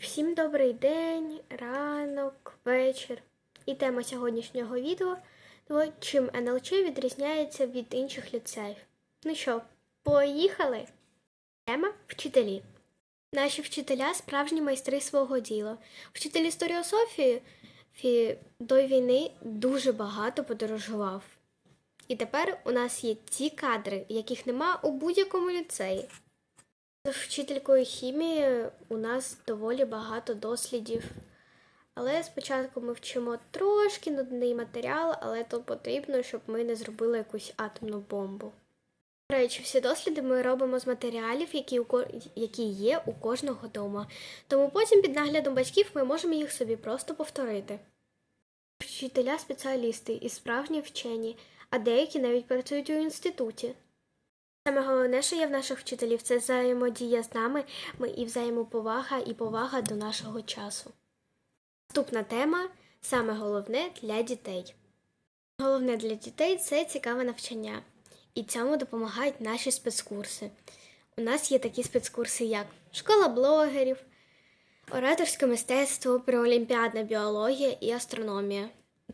Всім добрий день, ранок, вечір. І тема сьогоднішнього відео то чим НЛЧ відрізняється від інших ліцеїв. Ну що, поїхали? Тема вчителі. Наші вчителя справжні майстри свого діла. Вчитель історіософії до війни дуже багато подорожував. І тепер у нас є ті кадри, яких нема у будь-якому ліцеї. З вчителькою хімії у нас доволі багато дослідів. Але спочатку ми вчимо трошки нудний матеріал, але то потрібно, щоб ми не зробили якусь атомну бомбу. До речі, всі досліди ми робимо з матеріалів, які, у які є у кожного дома. Тому потім під наглядом батьків ми можемо їх собі просто повторити. Вчителя спеціалісти і справжні вчені, а деякі навіть працюють у інституті. Саме головне, що є в наших вчителів, це взаємодія з нами, ми і взаємоповага, і повага до нашого часу. Наступна тема саме головне для дітей. Головне для дітей це цікаве навчання, і цьому допомагають наші спецкурси. У нас є такі спецкурси, як школа блогерів, ораторське мистецтво, преолімпіадна біологія і астрономія.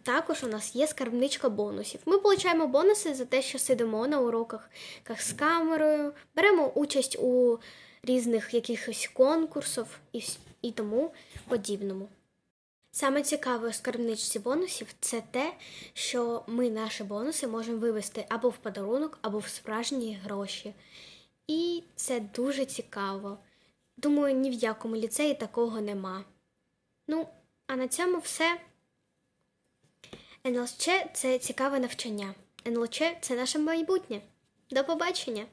Також у нас є скарбничка бонусів. Ми отримуємо бонуси за те, що сидимо на уроках з камерою, беремо участь у різних якихось конкурсах і, і тому подібному. Саме цікаве у скарбничці бонусів це те, що ми наші бонуси можемо вивести або в подарунок, або в справжні гроші. І це дуже цікаво. Думаю, ні в якому ліцеї такого нема. Ну, а на цьому все. НЛЧ це цікаве навчання. НЛЧ це наше майбутнє. До побачення!